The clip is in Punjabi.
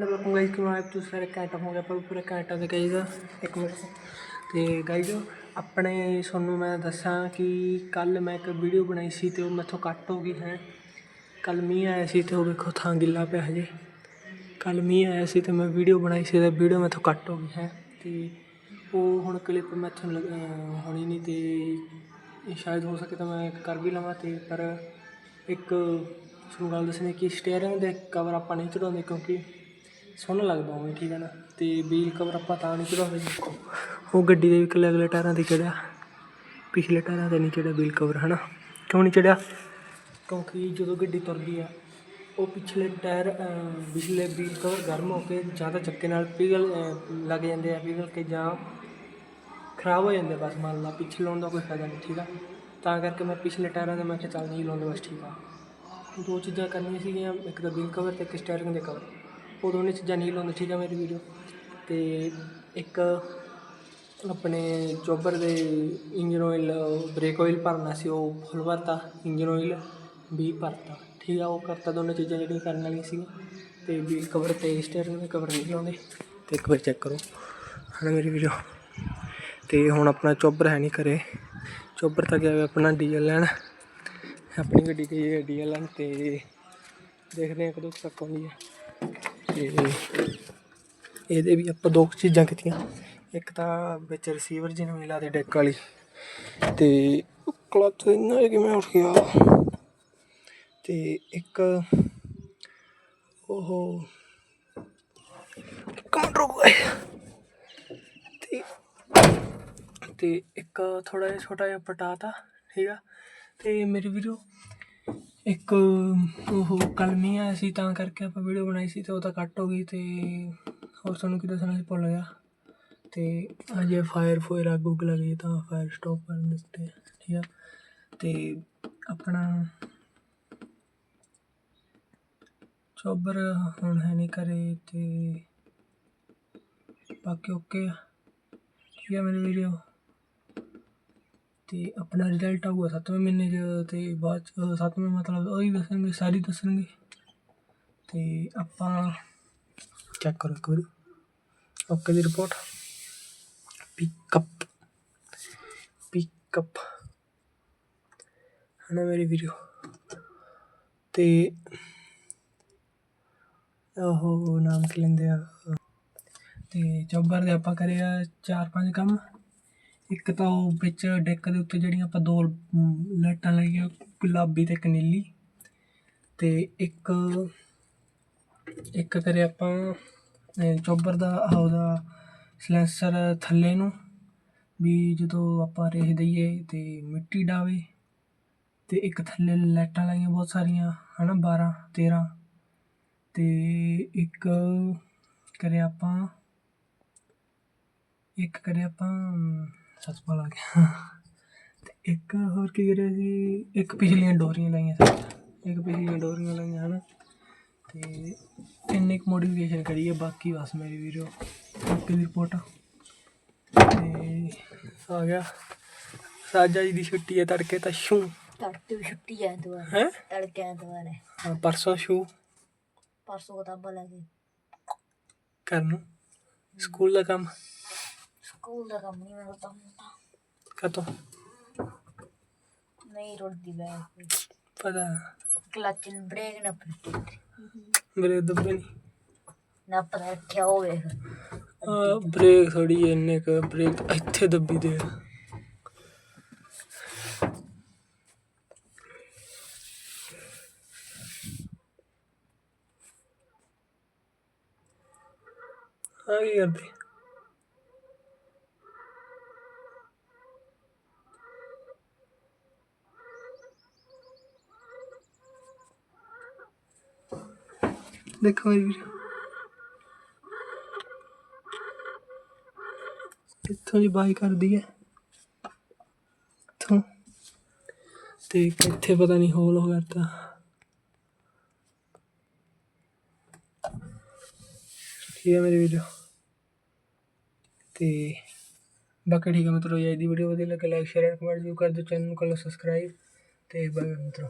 ਮੈਂ ਕਹੂੰਗਾ ਇਸ ਨੂੰ ਆਪ ਤੁਸੀਂ ਸਾਰੇ ਘੰਟਾ ਹੋ ਗਿਆ ਪਰ ਪੂਰਾ ਘੰਟਾ ਤੇ ਕਹੀਦਾ ਇੱਕ ਮਿੰਟ ਤੇ ਗਾਈਜ਼ ਆਪਣੇ ਤੁਹਾਨੂੰ ਮੈਂ ਦੱਸਾਂ ਕਿ ਕੱਲ ਮੈਂ ਇੱਕ ਵੀਡੀਓ ਬਣਾਈ ਸੀ ਤੇ ਉਹ ਮੈਥੋਂ ਕੱਟ ਹੋ ਗਈ ਹੈ। ਕੱਲ ਮੀਂਹ ਆਇਆ ਸੀ ਤੇ ਉਹ ਵੇਖੋ ਥਾਂ ਗਿੱਲਾ ਪਿਆ ਹਜੇ। ਕੱਲ ਮੀਂਹ ਆਇਆ ਸੀ ਤੇ ਮੈਂ ਵੀਡੀਓ ਬਣਾਈ ਸੀ ਤੇ ਵੀਡੀਓ ਮੈਥੋਂ ਕੱਟ ਹੋ ਗਈ ਹੈ। ਤੇ ਉਹ ਹੁਣ ਕਲਿੱਪ ਮੈਥੋਂ ਲੱਗ- ਅਹ, ਹੋਣੀ ਨਹੀਂ ਤੇ ਸ਼ਾਇਦ ਹੋ ਸਕੇ ਤਾਂ ਮੈਂ ਕਰ ਵੀ ਲਵਾਂ ਤੇ, ਪਰ ਇੱਕ ਤੁਹਾਨੂੰ ਗੱਲ ਦੱਸਣੀ ਕਿ ਸਟੀਅਰਿੰਗ ਦੇ ਕਵਰ ਆਪਾਂ ਨਹੀਂ ਚੜਾਉਂਦੇ ਕਿਉਂਕਿ ਸੋਹਣਾ ਲੱਗਦਾ ਉਵੇਂ ਠੀਕ ਹੈ ਨਾ। ਤੇ ਵੀਲ ਕਵਰ ਆਪਾਂ ਤਾਂ ਨਹੀਂ ਚੜਾਉਂਦੇ ਦੇਖੋ ਉਹ ਗੱਡੀ ਦੇ ਵੀ ਇਕੱਲੇ ਅਗਲੇ ਟਾਇਰਾਂ ਤੇ ਚੜਿਆ। ਪਿਛਲੇ ਟਾਇਰਾਂ ਤੇ ਨਹੀਂ ਚੜਿਆ ਵੀਲ ਕਵਰ ਹੈ ਨਾ ਕਿਉਂ ਨਹੀਂ ਚੜਿਆ? ਕਿਉਂਕਿ ਜਦੋਂ ਗੱਡੀ ਤੁਰਦੀ ਆ, ਉਹ ਪਿਛਲੇ ਟਾਇਰ ਪਿਛਲੇ ਵੀਲ ਕਵਰ ਗਰਮ ਹੋ ਕੇ ਜਾਂ ਤਾਂ ਚੱਕੇ ਨਾਲ ਪਿਘਲ ਲੱਗ ਜਾਂਦੇ ਆ, ਪਿਘਲ ਕੇ ਜਾਂ ਖਰਾਬ ਹੋ ਜਾਂਦੇ ਬਸ ਮੰਨ ਲਾ ਪਿੱਛੇ ਲਾਉਣ ਦਾ ਕੋਈ ਫਾਇਦਾ ਨਹੀਂ, ਠੀਕ ਆ? ਤਾਂ ਕਰਕੇ ਮੈਂ ਪਿਛਲੇ ਟਾਇਰਾਂ ਦੇ ਮੈਂ ਕਿਹਾ ਚੱਲ ਨਹੀਂ ਲਾਉਂਦੇ, ਬਸ ਠੀਕ ਆ। ਦੋ ਚੀਜ਼ਾਂ ਕਰਨੀਆਂ ਸੀਗੀਆਂ, ਇੱਕ ਤਾਂ ਵੀਲ ਕਵਰ ਤੇ ਇੱਕ ਸਟੀਅਰਿੰਗ ਦੇ ਕਵਰ ਉਹ ਦੋਨੇ ਚੀਜ਼ਾਂ ਨਹੀਂ ਲਾਉਂਦੇ, ਠੀਕ ਆ ਮੇਰੀ ਵੀਡੀਓ। ਤੇ ਇੱਕ ਆਪਣੇ ਚੋਬਰ ਦੇ ਇੰਜਨ ਆਇਲ ਬ੍ਰੇਕ ਆਇਲ ਭਰਨਾ ਸੀ, ਉਹ ਫੁੱਲ ਭਰਤਾ, ਇੰਜਨ ਆਇਲ ਵੀ ਭਰਤਾ, ਠੀਕ ਆ, ਉਹ ਕਰਤਾ ਦੋਨੇ ਚੀਜ਼ਾਂ ਜਿਹੜੀਆਂ ਕਰਨ ਵਾਲੀਆਂ ਸੀਗੀਆਂ। ਤੇ ਵੀਲ ਕਵਰ ਤੇ ਸਟੀਅਰਿੰਗ ਦੇ ਕਵਰ ਨਹੀਂ ਲਾਉਂਦੇ। ਤੇ ਇੱਕ ਵਾਰ ਚੈੱਕ ਕਰੋ, ਹਨਾ ਮੇਰੀ ਵੀਡੀਓ। ਤੇ ਹੁਣ ਆਪਣਾ ਚੋਬਰ ਹੈ ਨਹੀਂ ਕਰੇ ਚੋਬਰ ਤਾਂ ਗਿਆ ਹੋਇਆ ਆਪਣਾ ਡੀਜ਼ਲ ਲੈਣ। ਆਪਣੀ ਗੱਡੀ ਗਈ ਹੈ ਡੀਜ਼ਲ ਲੈਣ ਤੇ ਦੇਖਦੇ ਹਾਂ ਕਦੋਂ ਕੁ ਤੱਕ ਆਉਂਦੀ ਹੈ। ਤੇ ਇਹਦੇ ਵੀ ਆਪਾਂ ਦੋ ਕੁ ਚੀਜ਼ਾਂ ਕੀਤੀਆਂ। ਇੱਕ ਤਾਂ ਵਿੱਚ ਰਿਸੀਵਰ ਜਿਹਨੂੰ ਮਿਲਾ ਦੇ ਡੈਕ ਵਾਲੀ। ਤੇ ਕਲਚ ਇੰਨਾ ਜਿਹਾ ਕਿਵੇਂ ਉੱਠ ਗਿਆ। ਤੇ ਇੱਕ ਉਹ ਕਮਾਂਡ ਰੁਕ ਤੇ ਤੇ ਇੱਕ ਥੋੜਾ ਜਿਹਾ ਛੋਟਾ ਜਿਹਾ ਪਟਾਤਾ, ਠੀਕ ਆ। ਤੇ ਮੇਰੀ ਵੀਰੋ ਇੱਕ ਉਹ ਕਲਮੀ ਆਇਆ ਸੀ, ਤਾਂ ਕਰਕੇ ਆਪਾਂ ਵੀਡੀਓ ਬਣਾਈ ਸੀ ਤੇ ਉਹ ਤਾਂ ਕੱਟ ਹੋ ਗਈ ਤੇ ਹੋਰ ਤੁਹਾਨੂੰ ਕੀ ਦੱਸਣਾ ਸੀ ਭੁੱਲ ਗਿਆ। ਤੇ ਅਜੇ ਫਾਇਰ ਫੋਇਰ ਆ ਗੂਗਲ ਆ ਤਾਂ ਫਾਇਰ ਸਟਾਪ ਕਰਨ ਦਿੱਤੇ ਠੀਕ ਆ। ਤੇ ਆਪਣਾ ਚੋਬਰ ਹੁਣ ਹੈ ਨਹੀਂ ਕਰੇ ਤੇ ਬਾਕੀ ਓਕੇ ਆ। ਠੀਕ ਆ ਮੇਰੀ ਵੀਡੀਓ ਅਤੇ ਆਪਣਾ ਰਿਜ਼ਲਟ ਆਊਗਾ ਸੱਤਵੇਂ ਮਹੀਨੇ 'ਚ ਅਤੇ ਬਾਅਦ 'ਚ ਸੱਤਵੇਂ ਮਤਲਬ ਉਹੀ ਦੱਸਣਗੇ, ਸਾਰੀ ਦੱਸਣਗੇ। ਅਤੇ ਆਪਾਂ ਚੈੱਕ ਕਰੋ ਇੱਕ ਵਾਰੀ। ਓਕੇ ਦੀ ਰਿਪੋਰਟ ਪਿਕਅਪ ਪਿਕਅਪ ਹਨਾ ਮੇਰੀ ਵੀਡੀਓ ਤੇ ਉਹ ਨਾਮ ਕੀ ਲੈਂਦੇ ਆ? ਤੇ ਚੌਬਰ ਦੇ ਆਪਾਂ ਕਰਿਆ ਚਾਰ ਪੰਜ ਕੰਮ। ਇੱਕ ਤਾਂ ਉਹ ਵਿੱਚ ਡੈਕ ਦੇ ਉੱਤੇ ਜਿਹੜੀਆਂ ਆਪਾਂ ਦੋ ਲਾਈਟਾਂ ਲਾਈਆਂ, ਗੁਲਾਬੀ ਤੇ ਇੱਕ ਨੀਲੀ ਤੇ ਇੱਕ ਇੱਕ ਕਰੇ ਆਪਾਂ ਚੌਬਰ ਦਾ, ਆਹ ਉਹਦਾ ਸਲੈਂਸਰ ਥੱਲੇ ਨੂੰ ਵੀ ਜਦੋਂ ਆਪਾਂ ਰੇਹ ਦਈਏ ਤੇ ਮਿੱਟੀ ਡਾਵੇ ਤੇ ਇੱਕ ਥੱਲੇ ਲਾਈਟਾਂ ਲਾਈਆਂ ਬਹੁਤ ਸਾਰੀਆਂ, ਹਨਾ 12 13 ਤੇ ਇੱਕ ਕਰੇ ਆਪਾਂ, ਇੱਕ ਕਰੇ ਆਪਾਂ ਸੱਚ ਭੁੱਲ ਗਿਆ ਤੇ ਇੱਕ ਹੋਰ ਕੀ ਕਰਿਆ ਸੀ? ਇੱਕ ਪਿਛਲੀਆਂ ਡੋਰੀਆਂ ਲਾਈਆਂ ਸੀ। ਇੱਕ ਪਿਛਲੀਆਂ ਡੋਰੀਆਂ ਲਾਈਆਂ ਹਨ। ਤੇ ਇੰਨੀ ਕੁ ਮੋਡੀਫਿਕੇਸ਼ਨ ਕਰੀ ਹੈ ਬਾਕੀ ਬਸ ਮੇਰੀ ਵੀਡੀਓ ਓਕੇ ਦੀ ਰਿਪੋਰਟ ਤੇ ਆ ਗਿਆ। ਸਾਜਾ ਜੀ ਦੀ ਛੁੱਟੀ ਹੈ ਤੜਕੇ ਤਾਂ ਸ਼ੂ। ਤੜਕੇ ਛੁੱਟੀ ਐ ਐਤਵਾਰ। ਹੈ? ਤੜਕੇ ਐਤਵਾਰ ਹੈ। ਹਾਂ, ਪਰਸੋਂ ਸ਼ੂ। ਪਰਸੋਂ ਕਿਤਾਬਾਂ ਲੈ ਕੇ। ਕਰਨ। ਸਕੂਲ ਦਾ ਕੰਮ। ਸਕੂਲ ਦਾ ਕੰਮ ਨਹੀਂ ਮੈਂ ਤਾਂ। ਹੁੰਦਾ ਕਦੋਂ? ਨਹੀਂ ਰੁੜਦੀ ਬੈਗ ਪਤਾ ਕਲਚ ਬ੍ਰੇਕ ਨਾ ਮੇਰੇ ਦੱਬੇ ਨਹੀਂ ਨਾ। ਪਤਾ ਰੱਖਿਆ ਹੋਵੇ। ਆ ਬ੍ਰੇਕ ਥੋੜੀ ਇੰਨੇ ਕ ਬ੍ਰੇਕ ਇੱਥੇ ਦੱਬੀ ਦੇ ਆ। ਆ ਕੀ ਕਰਦੇ? ਦੇਖੋ ਮੇਰੀ ਵੀਡੀਓ ਇੱਥੋਂ ਦੀ ਬਾਈ ਕਰਦੀ ਹੈ ਇੱਥੋਂ ਤੇ ਇੱਥੇ ਪਤਾ ਨਹੀਂ ਹੋਲ ਹੋ ਕਰਤਾ ਠੀਕ ਹੈ ਮੇਰੀ ਵੀਡੀਓ ਤੇ ਬਾਕੀ ਠੀਕ ਹੈ ਮਿੱਤਰੋ ਜੇ ਦੀ ਵੀਡੀਓ ਵਧੀਆ ਲੱਗੇ ਲਾਈਕ ਸ਼ੇਅਰ ਕਮੈਂਟ ਜ਼ਰੂਰ ਕਰ ਦਿਓ ਚੈਨਲ ਨੂੰ ਕਰ ਲਓ ਸਬਸਕ੍ਰਾਈਬ ਤੇ ਬਾਏ ਮਿੱਤਰੋ